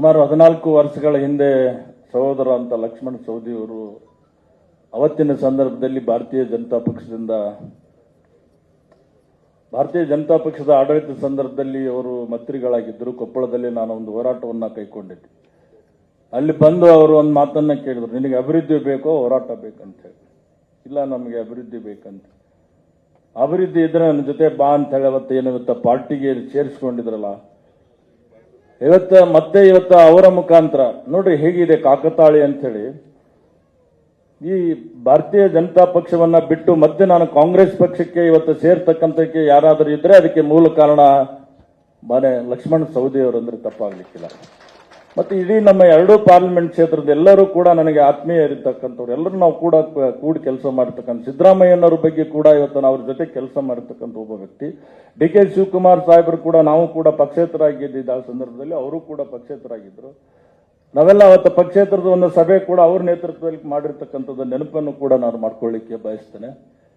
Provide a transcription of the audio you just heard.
ಸುಮಾರು ಹದಿನಾಲ್ಕು ವರ್ಷಗಳ ಹಿಂದೆ ಸಹೋದರ ಅಂತ ಲಕ್ಷ್ಮಣ ಸೌದಿಯವರು ಅವತ್ತಿನ ಸಂದರ್ಭದಲ್ಲಿ ಭಾರತೀಯ ಜನತಾ ಪಕ್ಷದಿಂದ, ಭಾರತೀಯ ಜನತಾ ಪಕ್ಷದ ಆಡಳಿತ ಸಂದರ್ಭದಲ್ಲಿ ಅವರು ಮಂತ್ರಿಗಳಾಗಿದ್ದರು. ಕೊಪ್ಪಳದಲ್ಲಿ ನಾನು ಒಂದು ಹೋರಾಟವನ್ನು ಕೈಕೊಂಡಿದ್ದೆ ಅಲ್ಲಿ ಬಂದು ಅವರು ಒಂದು ಮಾತನ್ನು ಕೇಳಿದ್ರು. ನಿನಗೆ ಅಭಿವೃದ್ಧಿ ಬೇಕೋ ಹೋರಾಟ ಬೇಕಂತ ಹೇಳಿ. ಇಲ್ಲ, ನಮಗೆ ಅಭಿವೃದ್ಧಿ ಬೇಕಂತ. ಅಭಿವೃದ್ಧಿ ಇದ್ರೆ ನನ್ನ ಜೊತೆ ಬಾ ಅಂತ ಹೇಳಿ ಅವತ್ತು ಇವತ್ತ ಪಾರ್ಟಿಗೆ ಸೇರಿಸ್ಕೊಂಡಿದ್ರಲ್ಲ ಇವತ್ತ ಮತ್ತೆ ಇವತ್ತು ಅವರ ಮುಖಾಂತರ, ನೋಡ್ರಿ ಹೇಗಿದೆ ಕಾಕತಾಳಿ ಅಂಥೇಳಿ. ಈ ಭಾರತೀಯ ಜನತಾ ಪಕ್ಷವನ್ನ ಬಿಟ್ಟು ಮತ್ತೆ ನಾನು ಕಾಂಗ್ರೆಸ್ ಪಕ್ಷಕ್ಕೆ ಇವತ್ತು ಸೇರ್ತಕ್ಕಂಥಕ್ಕೆ ಯಾರಾದರೂ ಇದ್ರೆ ಅದಕ್ಕೆ ಮೂಲ ಕಾರಣ ಮನೆ ಲಕ್ಷ್ಮಣ್ ಸೌದಿ ಅಂದ್ರೆ ತಪ್ಪಾಗ್ಲಿಕ್ಕಿಲ್ಲ. ಮತ್ತೆ ಇಡೀ ನಮ್ಮ ಎರಡೂ ಪಾರ್ಲಿಮೆಂಟ್ ಕ್ಷೇತ್ರದ ಎಲ್ಲರೂ ಕೂಡ ನನಗೆ ಆತ್ಮೀಯರಿರ್ತಕ್ಕಂಥವ್ರು ಎಲ್ಲರೂ ನಾವು ಕೂಡ ಕೂಡಿ ಕೆಲಸ ಮಾಡ್ತಕ್ಕಂಥ ಸಿದ್ದರಾಮಯ್ಯನವ್ರ ಬಗ್ಗೆ ಕೂಡ ಇವತ್ತು ನಾವು ಅವ್ರ ಜೊತೆ ಕೆಲಸ ಮಾಡಿರ್ತಕ್ಕಂಥ ಒಬ್ಬ ವ್ಯಕ್ತಿ. ಡಿ ಕೆ ಶಿವಕುಮಾರ್ ಸಾಹೇಬರು ಕೂಡ ನಾವು ಕೂಡ ಪಕ್ಷೇತರಾಗಿದ್ದ ಆ ಸಂದರ್ಭದಲ್ಲಿ ಅವರು ಕೂಡ ಪಕ್ಷೇತರಾಗಿದ್ದರು. ನಾವೆಲ್ಲ ಅವತ್ತು ಪಕ್ಷೇತರದ ಒಂದು ಸಭೆ ಕೂಡ ಅವ್ರ ನೇತೃತ್ವದಲ್ಲಿ ಮಾಡಿರ್ತಕ್ಕಂಥದ್ದು ನೆನಪನ್ನು ಕೂಡ ನಾನು ಮಾಡ್ಕೊಳ್ಳಿಕ್ಕೆ ಬಯಸ್ತೇನೆ.